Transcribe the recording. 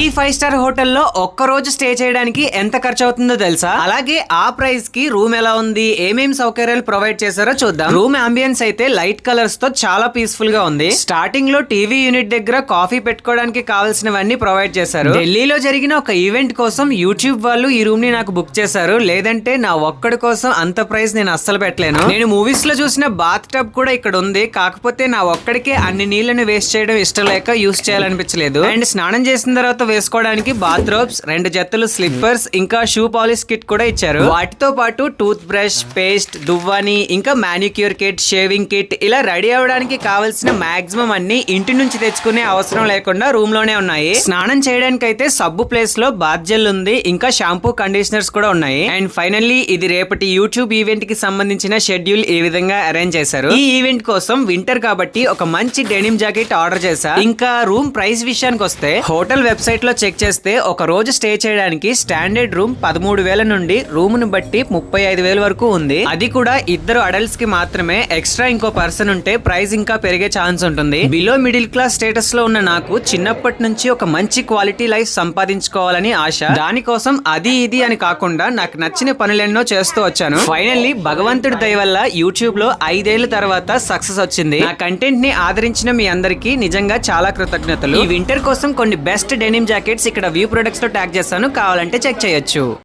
ఈ five star హోటల్లో ఒక్క రోజు స్టే చేయడానికి ఎంత ఖర్చు అవుతుందో తెలుసా? అలాగే ఆ ప్రైస్కి రూమ్ ఎలా ఉంది? ఏమేమి సౌకర్యాలు ప్రొవైడ్ చేశారో చూద్దాం. రూమ్ అంబియన్స్ అయితే లైట్ కలర్స్తో చాలా పీస్ఫుల్గా ఉంది. స్టార్టింగ్లో టీవీ యూనిట్ దగ్గర కాఫీ పెట్టుకోవడానికి కావాల్సినవన్నీ ప్రొవైడ్ చేశారు. ఢిల్లీలో జరిగిన ఒక ఈవెంట్ కోసం యూట్యూబ్ వాళ్ళు ఈ రూమ్ని నాకు బుక్ చేశారు. లేదంటే నా ఒక్కడి కోసం అంత ప్రైస్ నేను అస్సలు పెట్టలేను. నేను మూవీస్లో చూసిన బాత్ టబ్ కూడా ఇక్కడ ఉంది. కాకపోతే నా ఒక్కడికే అన్ని నీళ్ళను వేస్ట్ చేయడం ఇష్టం లేక యూస్ చేయాలనిపించలేదు. అండ్ స్నానం చేసిన తర్వాత వేసుకోవడానికి బాత్రోబ్స్ రెండు జతలు స్లిప్పర్స్ ఇంకా షూ పాలిష్ కిట్ కూడా ఇచ్చారు. వాటితో పాటు టూత్ బ్రష్ పేస్ట్ దువ్వాని ఇంకా మానిక్యూర్ కిట్ షేవింగ్ కిట్ ఇలా రెడీ అవ్వడానికి కావాల్సిన మాక్సిమం అన్ని ఇంటి నుంచి తెచ్చుకునే అవసరం లేకుండా రూమ్లోనే ఉన్నాయి. స్నానం చేయడానికి అయితే సబ్బు ప్లేస్లో బాత్ జెల్ ఉంది ఇంకా షాంపూ కండిషనర్స్ కూడా ఉన్నాయి. అండ్ ఫైనల్లీ ఇది రేపటి యూట్యూబ్ ఈవెంట్కి సంబంధించిన షెడ్యూల్ ఈ విధంగా అరేంజ్ చేశారు. ఈ ఈవెంట్ కోసం వింటర్ కాబట్టి ఒక మంచి డెనిమ్ జాకెట్ ఆర్డర్ చేశా. ఇంకా రూమ్ ప్రైస్ విషయానికి వస్తే హోటల్ వెబ్సైట్ వెబ్సైట్లో చెక్ చేస్తే ఒక రోజు స్టే చేయడానికి స్టాండర్డ్ రూమ్ పదమూడు వేల నుండి రూమ్ను బట్టి ముప్పై ఐదు వేల వరకు ఉంది. అది కూడా ఇద్దరు అడల్ట్స్కి మాత్రమే. ఎక్స్ట్రా ఇంకో పర్సన్ ఉంటే ప్రైస్ ఇంకా పెరిగే ఛాన్స్ ఉంటుంది. బిలో మిడిల్ క్లాస్ స్టేటస్లో ఉన్న నాకు చిన్నప్పటి నుంచి ఒక మంచి క్వాలిటీ లైఫ్ సంపాదించుకోవాలని ఆశ. దానికోసం అది ఇది అని కాకుండా నాకు నచ్చిన పనులెన్నో చేస్తూ వచ్చాను. ఫైనల్లీ భగవంతుడి దయ వల్ల యూట్యూబ్లో ఐదేళ్ళ తర్వాత సక్సెస్ వచ్చింది. నా కంటెంట్ని ఆదరించిన మీ అందరికీ నిజంగా చాలా కృతజ్ఞతలు. ఈ వింటర్ కోసం కొన్ని బెస్ట్ డెనిమ్ జాకెట్స్ ఇక్కడ వ్యూ ప్రొడక్ట్స్లో ట్యాగ్ చేస్తాను. కావాలంటే చెక్ చేయొచ్చు.